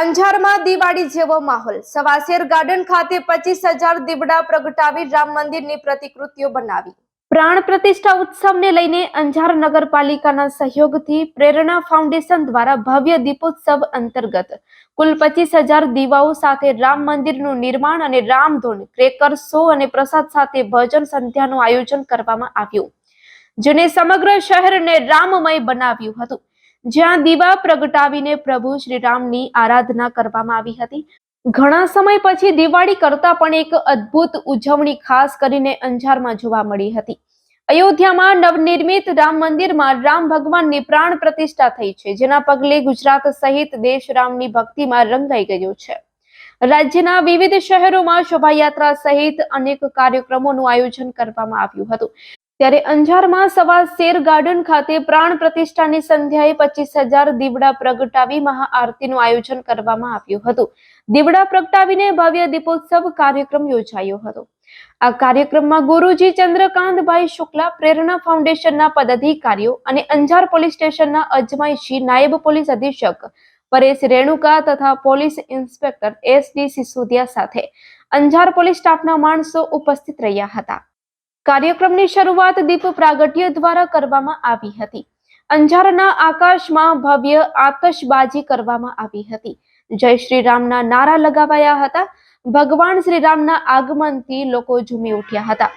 અંજારમાં દિવાળી જેવો માહોલ. સવાસેર ગાર્ડન ખાતે પચીસ હજાર દીવડા પ્રગટાવી રામ મંદિરની પ્રતિકૃતિઓ બનાવી. પ્રાણ પ્રતિષ્ઠા ઉત્સવને લઈને અંજાર નગરપાલિકાના સહયોગથી પ્રેરણા ફાઉન્ડેશન દ્વારા ભવ્ય દીપોત્સવ અંતર્ગત કુલ પચીસ હજાર દીવાઓ સાથે રામ મંદિરનું નિર્માણ અને રામધૂન ક્રેકર, શો અને પ્રસાદ સાથે ભજન સંધ્યાનું આયોજન કરવામાં આવ્યું, જેને સમગ્ર શહેરને રામમય બનાવ્યું હતું. જ્યાં દીવા પ્રગટાવીને પ્રભુ શ્રીરામની આરાધના કરવામાં આવી હતી. ઘણા સમય પછી દિવાળી કરતા પણ એક અદ્ભુત ઉજવણી ખાસ કરીને અંજારમાં જોવા મળી હતી. અયોધ્યામાં નવનિર્મિત રામ મંદિરમાં રામ ભગવાનની પ્રાણ પ્રતિષ્ઠા થઈ છે, જેના પગલે ગુજરાત સહિત દેશ રામની ભક્તિમાં રંગાઈ ગયો છે. રાજ્યના વિવિધ શહેરોમાં શોભાયાત્રા સહિત અનેક કાર્યક્રમોનું આયોજન કરવામાં આવ્યું હતું. ત્યારે અંજારમાં સવા શેર ગાર્ડન ખાતે પ્રાણ પ્રતિષ્ઠાની સંધ્યાએ પચીસ હજાર દીવડા પ્રગટાવી મહાઆરતીનું આયોજન કરવામાં આવ્યું હતું. દીવડા પ્રગટાવીને ભવ્ય દીપોત્સવ કાર્યક્રમ યોજાયો હતો. આ કાર્યક્રમમાં ગુરુજી ચંદ્રકાંતભાઈ શુક્લા, પ્રેરણા ફાઉન્ડેશનના પદાધિકારીઓ અને અંજાર પોલીસ સ્ટેશનના અજમાઈશી નાયબ પોલીસ અધિક્ષક, પરેશ રેણુકા તથા police inspector S D Sisodiya સાથે અંજાર પોલીસ સ્ટાફના માણસો ઉપસ્થિત રહ્યા હતા. કાર્યક્રમની શરૂઆત દીપ પ્રાગટ્ય દ્વારા કરવામાં આવી હતી. અંજારના આકાશમાં ભવ્ય આતશબાજી કરવામાં આવી હતી. જય શ્રી રામના નારા લગાવાયા હતા. ભગવાન શ્રી રામના આગમનથી લોકો ઝૂમી ઉઠ્યા હતા.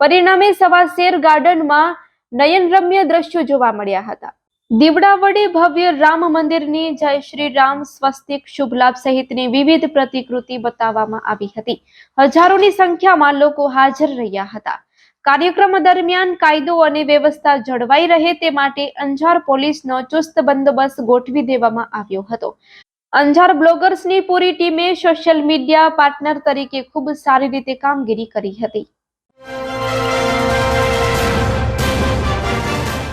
પરિણામે સવા શેર ગાર્ડનમાં નયનરમ્ય દ્રશ્યો જોવા મળ્યા હતા. દીવડા વડે ભવ્ય રામ મંદિરની જય શ્રી રામ સ્વસ્તિક શુભ લાભ સહિતની વિવિધ પ્રતિકૃતિ બતાવવામાં આવી હતી. હજારોની સંખ્યામાં લોકો હાજર રહ્યા હતા. કાર્યક્રમ દરમિયાન કાયદો અને વ્યવસ્થા જળવાઈ રહે તે માટે અંજાર પોલીસનો ચુસ્ત બંદોબસ્ત ગોઠવી દેવામાં આવ્યો હતો. અંજાર બ્લોગર્સની પૂરી ટીમે સોશિયલ મીડિયા પાર્ટનર તરીકે ખૂબ સારી રીતે કામગીરી કરી હતી.